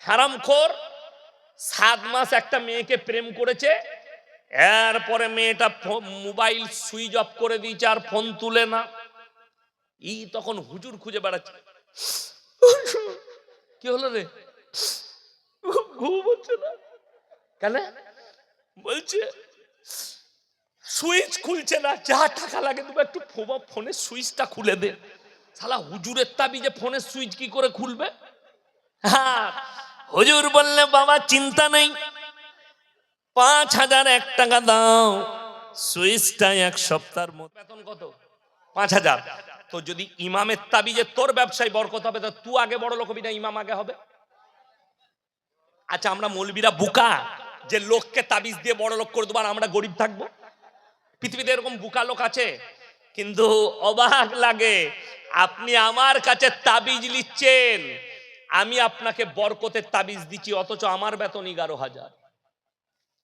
হারামখোর, সাত মাস একটা মেয়েকে প্রেম করেছে, এরপরে মেয়েটা মোবাইল সুইচ অফ করে দিয়েছে আর ফোন তুলে না। ই তখন হুজুর খুঁজে বেড়াচ্ছে। কি হলো রে? ঘুম হচ্ছে না। কেন? বলছে, সুইচ খুলছে না, যা টাকা লাগে তুমি একটু ফো- ফোনের সুইচটা খুলে দে। শালা হুজুরের তাবি যে ফোনের সুইচ কি করে খুলবে? হ্যাঁ হুজুর বললে, বাবা, চিন্তা নেই। পাঁচ হাজার এক টাকা দাও। সুইচটা এক সপ্তাহের মতো বেতন কত? পাঁচ হাজার। তো যদি ইমামের তাবিজে তোর ব্যবসায় বরকত হবে, তা তুই আগে বড় লোক হবি না, ইমাম আগে হবে? আচ্ছা আমরা মৌলবীরা বুকা যে লোককে তাবিজ দিয়ে বড় লোক করে দেবো আর আমরা গরিব থাকব? পৃথিবীতে এরকম বুকা লোক আছে? কিন্তু অবাক লাগে, আপনি আমার কাছে তাবিজ নিচ্ছেন আমি আপনাকে বরকতের তাবিজ দিচ্ছি, অথচ আমার বেতন এগারো হাজার।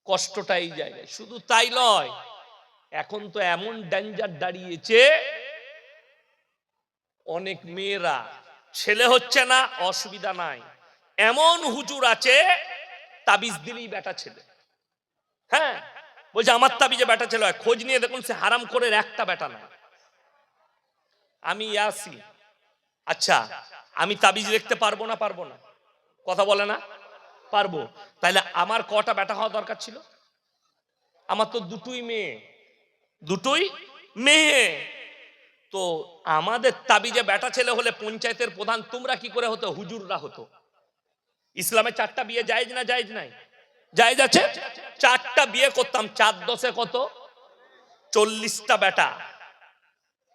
কষ্টটা এই জায়গায়। শুধু তাই নয় এখন তো এমন ডেঞ্জার দাঁড়িয়েছে, অনেক মেয়েরা, ছেলে হচ্ছে না, অসুবিধা নাই। এমন হুজুর আছে, তাবিজ দিলেই বেটা ছেলে। হ্যাঁ বলছে, আমার তাবিজে বেটা ছেলে হয়। খোঁজ নিয়ে দেখুন, সে হারাম করে একটা বেটা না আমি আসি আচ্ছা আমি তাবিজ লিখতে পারব না পারব না? কথা বলে না? পারব। তাহলে আমার কটা ব্যাটা হওয়া দরকার ছিল? আমার তো দুটোই মেয়ে। দুটোই মেয়ে। তো আমাদের তাবিজে ব্যাটা ছেলে হলে পঞ্চায়েতের প্রধান তোমরা কি করে হতো? হুজুররা হতো। ইসলামে চারটা বিয়ে জায়েজ না জায়েজ নাই? জায়েজ আছে? চারটা বিয়ে করতাম। চার দশে কত? চল্লিশটা বেটা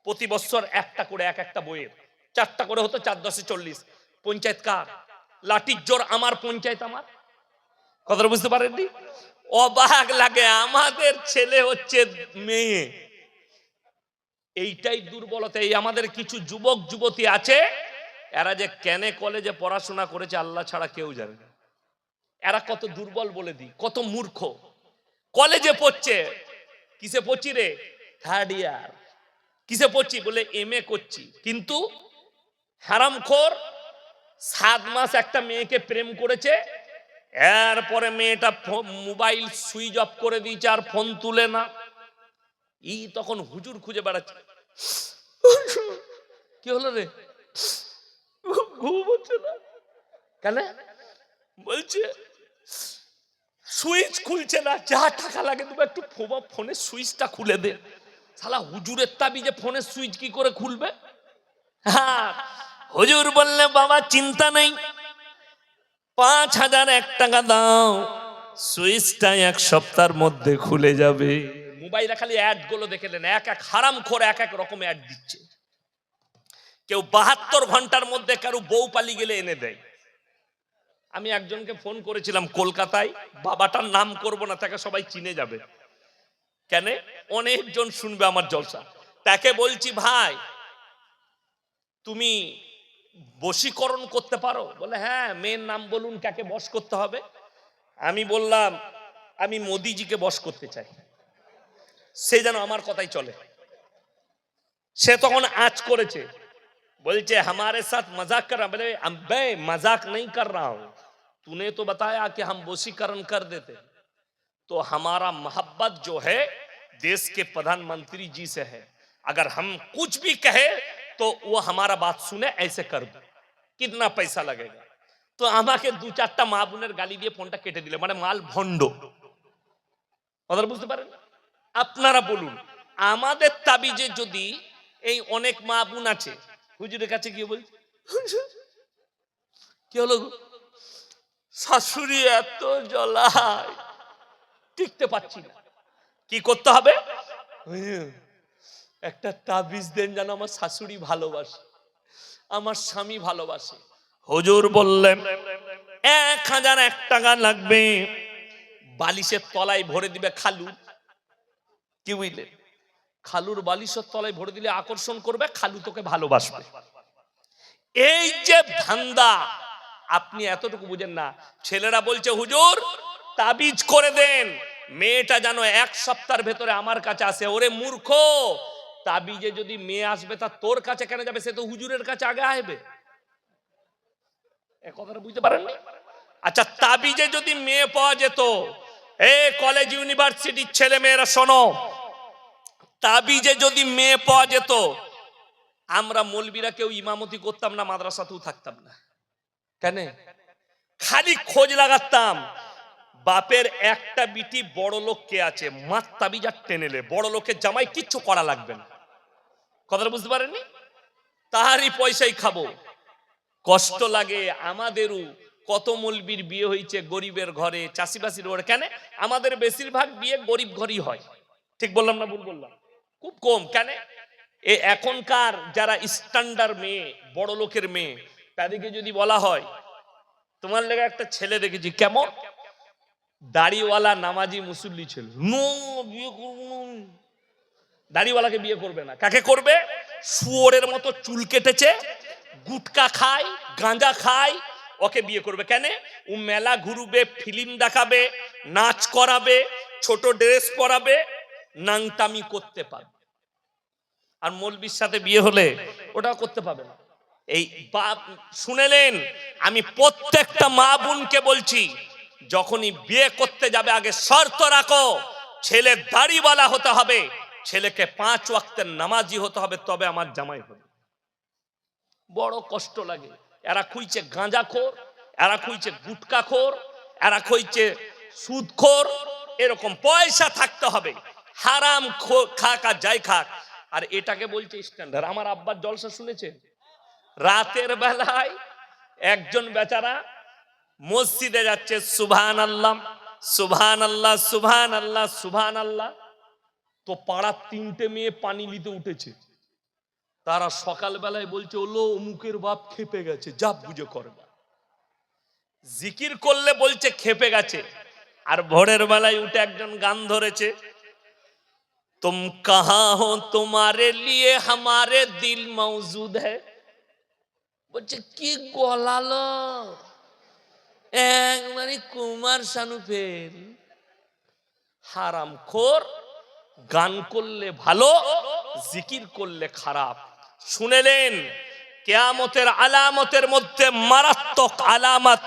প্রতি বছর একটা করে এক একটা বইয়ের। চারটা করে হতো, চার দশে চল্লিশ। পঞ্চায়েত কার? লাঠির জোর আমার পঞ্চায়েত আমার। কথাটা বুঝতে পারেননি? অবাক লাগে, আমাদের ছেলে হচ্ছে মেয়ে। এইটাই দুর্বলতা, এই আমাদের কিছু যুবক, যুবতী আছে, এরা যে কেনে কলেজে পড়াশোনা করেছে, আল্লাহ ছাড়া কেউ জানে না। এরা কত দুর্বল বলে দিই, কত মূর্খ। কলেজে পড়ছে। কিসে পড়ছি রে? থার্ড ইয়ার কিসে পড়ছি? বলে এম এ করছি। কিন্তু হারামখোর, সাত মাস একটা মেয়েকে প্রেম করেছে, এরপরে মেয়েটা মোবাইল সুইচ অফ করে দিয়েছে আর ফোন তুলে না। ই তখন হুজুর খুঁজে বেড়াচ্ছে। কি হলো রে? ঘুম হচ্ছে না। কেন? বলছে, সুইচ খুলছে না, যা টাকা লাগে তুমি একটু ফো- ফোনের সুইচটা খুলে দে। শালা হুজুরের তাবি যে ফোনের সুইচ কি করে খুলবে? হ্যাঁ হুজুর বললে, বাবা, চিন্তা নেই। পাঁচ হাজার এক টাকা দাও, সুইচটা এক সপ্তাহের মধ্যে খুলে যাবে। মোবাইলে খালি অ্যাডগুলো দেখেলেন এক এক হারাম খোর এক এক রকম অ্যাড দিচ্ছে। কেউ বাহাত্তর ঘণ্টার মধ্যে কারও বউ পালি গেলে এনে দেয়। আমি একজনকে ফোন করেছিলাম কলকাতায়, বাবাটার নাম করব না, তাকে সবাই চিনে যাবে। কেন? অনেকজন শুনবে আমার জলসা। তাকে বলছি, ভাই, তুমি বশীকরণ করতে পারো বলে হ্যাঁ মেয়ের নাম বলুন কাকে বশ করতে হবে আমি বললাম আমি মোদিজিকে বশ করতে চাই সে যেন আমার কথাই চলে সে তখন আজ করেছে বলছে हमारे साथ मजाक कर रहा बोले मैं मजाक नहीं कर रहा हूं तूने तो बताया कि हम वशीकरण कर देते तो हमारा मोहब्बत जो है देश के प्रधानमंत्री जी से है अगर हम कुछ भी कहे तो वो हमारा बात सुने ऐसे कर दो कितना पैसा लगेगा তো আমাকে দু চারটা মা বোনের গালি দিয়ে ফোনটা কেটে দিলে মানে মাল ভণ্ড কথাটা বুঝতে পারেন আপনারা বলুন আমাদের তাবিজে যদি এই অনেক মা বোন আছে হুজুরের কাছে গিয়ে বল কি হলো গো? শাশুড়ি এত জ্বলায় টিকতে পারছি না কি করতে হবে হুজুর, একটা তাবিজ দেন যেন আমার শাশুড়ি ভালোবাসে, আমার স্বামী ভালোবাসে। হুজুর বললেন, এক হাজার এক টাকা লাগবে, বালিশের তলায় ভরে দিবে খালু। কি বুঝলেন খালুর বালিশের তলায় ভরে দিলে আকর্ষণ করবে, খালু তোকে ভালোবাসবে। এই যে ধান্দা, আপনি এতটুকু বুঝেন না। ছেলেরা বলছে, হুজুর, তাবিজ করে দেন, মেয়েটা যেন এক সপ্তাহের ভেতরে আমার কাছে আসে। ওরে মূর্খ তাবিজে যদি মেয়ে আসবে, তা তোর কাছে কেন যাবে? সে তো হুজুরের কাছে আগে আসবে। কথাটা বুঝতে পারেননি? আচ্ছা তাবিজে যদি মেয়ে পাওয়া যেত, এ কলেজ ইউনিভার্সিটির ছেলে মেয়েরা শোনো, তাবিজে যদি মেয়ে পাওয়া যেত, আমরা মলবিরা কেউ ইমামতি করতাম না, মাদ্রাসাতেও থাকতাম না। কেন? খালি খোঁজ লাগাতাম। বাপের একটা বিটি বড় লোক কে আছে? মাত তাবিজ টেনেলে বড় লোকের জামাই কিচ্ছু করা লাগবে না। কথাটা বুঝতে পারেননি? তাহারই পয়সাই খাব। কষ্ট লাগে আমাদেরও। কত মলবির বিয়ে হয়েছে গরিবের ঘরে, চাষিবাসির ঘরে। কেন? আমাদের বেশিরভাগ বিয়ে গরিব ঘরই হয়। ঠিক বললাম না ভুল বললাম? খুব কম। কেন? এ এখনকার যারা স্ট্যান্ডার্ড মেয়ে, বড় লোকের মেয়ে, তাদেরকে যদি বলা হয়, তোমার লেগে একটা ছেলে দেখেছি। কেমন? দাড়িওয়ালা নামাজি মুসল্লি ছিল। বিয়ে করব দাড়িওয়ালাকে বিয়ে করবে না। কাকে করবে? শুয়োরের মতো চুল কেটেছে, গুটকা খায়, গাঁজা খায়, ওকে বিয়ে করবে। কেন? ও মেলা ঘুরবে, ফিল্ম দেখাবে, নাচ করাবে, ছোট ড্রেস পরাবে নাংতামি করতে পারবে। আর মৌলবির সাথে বিয়ে হলে ওটা করতে পাবে না। এই বাপ শুনেলেন আমি প্রত্যেকটা মা বোনকে বলছি যখনই বিয়ে করতে যাবে, আগে শর্ত রাখো, ছেলে দাড়িওয়ালা হতে হবে, ছেলেকে পাঁচ ওয়াক্তের নামাজি হতে হবে, তবে আমার জামাই হবে। বড় কষ্ট লাগে। এরা খুঁজছে গাঁজা খোর এরা খুঁজছে গুটকা খোর এরা খুঁজছে সুদ খোর এরকম পয়সা থাকতে হবে। হারাম খাক আর যাই খাক। আর এটাকে বলছে স্ট্যান্ডার্ড আমার আব্বার জলসা শুনেছে? রাতের বেলায় একজন বেচারা মসজিদে যাচ্ছে সুবহান আল্লাহ সুবহান আল্লাহ সুবহান আল্লাহ সুবহান আল্লাহ তো পাড়ার তিনটে মেয়ে পানি নিতে উঠেছে। তারা সকালবেলায় বলছে, ওলো, অমুকের বাপ খেপে গেছে যা বুঝে করবে জিকির করলে বলছে, খেপে গেছে। আর ভোরের বেলায় উঠে একজন গান ধরেছে, তুম কাহা হো তোমারে লিয়ে হামারে দিল মৌজুদ হ্যায়? বলছে, কি গলালো? একবারে কুমার শানু ফেল হারাম খোর গান করলে ভালো, জিকির করলে খারাপ। শুনেলেন, কেয়ামতের আলামতের মধ্যে মারাত্মক আলামত।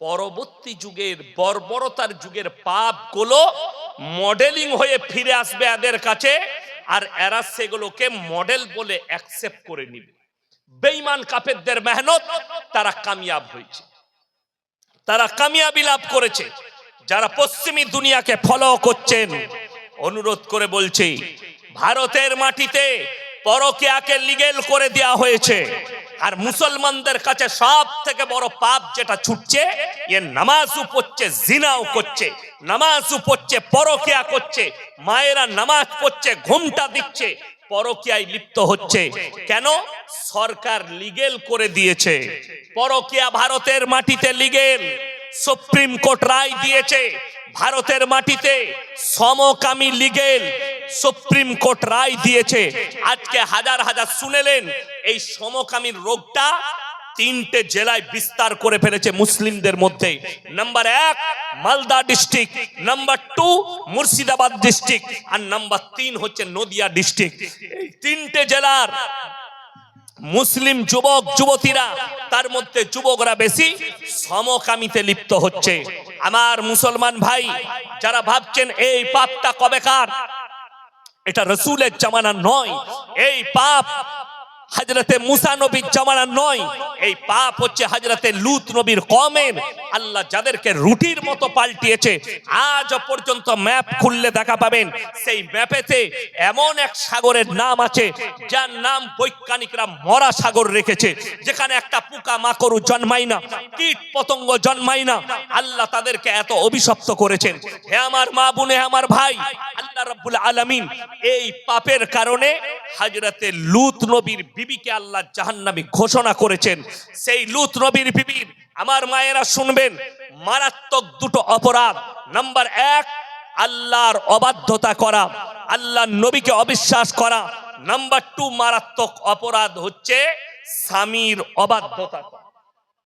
পরবর্তী যুগের বর্বরতার যুগের পাপগুলো মডেলিং হয়ে ফিরে আসবে এদের কাছে, আর এরা সেগুলোকে মডেল বলে অ্যাকসেপ্ট করে নিবে। বেঈমান কাফেরদের মেহনত, তারা কামিয়াব হয়েছে। তারা কামিয়াবি লাভ করেছে। যারা পশ্চিমী দুনিয়াকে ফলো করছেন, অনুরোধ করে বলছি, ভারতের মাটিতে পরকিয়াকে লিগেল করে দেওয়া হয়েছে। আর মুসলমানদের কাছে সব থেকে বড় পাপ যেটা ছুটছে, এ নামাজও পড়ছে, জিনাও করছে, নামাজও পড়ছে, পরকিয়া করছে, মায়েরা নামাজ পড়ছে, ঘুমটা দিচ্ছে পরকিয়ায় লিপ্ত হচ্ছে। কেন? সরকার লিগেল করে দিয়েছে। পরকিয়া ভারতের মাটিতে লিগেল সুপ্রিম কোর্ট রায় দিয়েছে। ভারতের মাটিতে সমকামী লিগেল সুপ্রিম কোর্ট রায় দিয়েছে। আজকে হাজার হাজার শুনেলেন, এই সমকামীর রোগটা তিনটে জেলায় বিস্তার করে ফেলেছে মুসলিমদের মধ্যে। নাম্বার এক, Malda district. Number two, Murshidabad district. আর নাম্বার তিন হচ্ছে নদিয়া ডিস্ট্রিক্ট। এই তিনটে জেলার মুসলিম যুবক, যুবতীরা, তার মধ্যে যুবকরা বেশি সমকামিতে লিপ্ত হচ্ছে। আমার মুসলমান ভাই, যারা ভাবছেন, এই পাপটা কবেকার? এটা রসুলের জামানা নয়। এই পাপ হাজরতে মুসা নবীর জামানা নয়, এই পাপ হচ্ছে হাজরতে লুত নবীর কমের। আল্লাহ যাদেরকে রুটির মতো পাল্টিয়েছে আজ পর্যন্ত ম্যাপ খুললে দেখা পাবেন, সেই ম্যাপেতে এমন এক সাগরের নাম আছে, যার নাম বৈজ্ঞানিকরা মরা সাগর রেখেছে, যেখানে একটা পোকা মাকড়ু জন্মায় না, কীট পতঙ্গ জন্মায় না। আল্লাহ তাদেরকে এত অভিশপ্ত করেছেন, হে আমার মা বোনে আমার ভাই, আল্লাহ রাব্বুল আলামিন এই পাপের কারণে হাজরতে লুত নবীর বিবিকে আল্লাহ জাহান্নামী ঘোষণা করেছেন, সেই লুত নবীর বিবির আমার মায়েরা শুনবেন, মারাত্মক দুটো অপরাধ। নাম্বার এক, আল্লাহর অবাধ্যতা করা, আল্লাহর নবীকে অবিশ্বাস করা। নাম্বার টু, মারাত্মক অপরাধ হচ্ছে স্বামীর অবাধ্যতা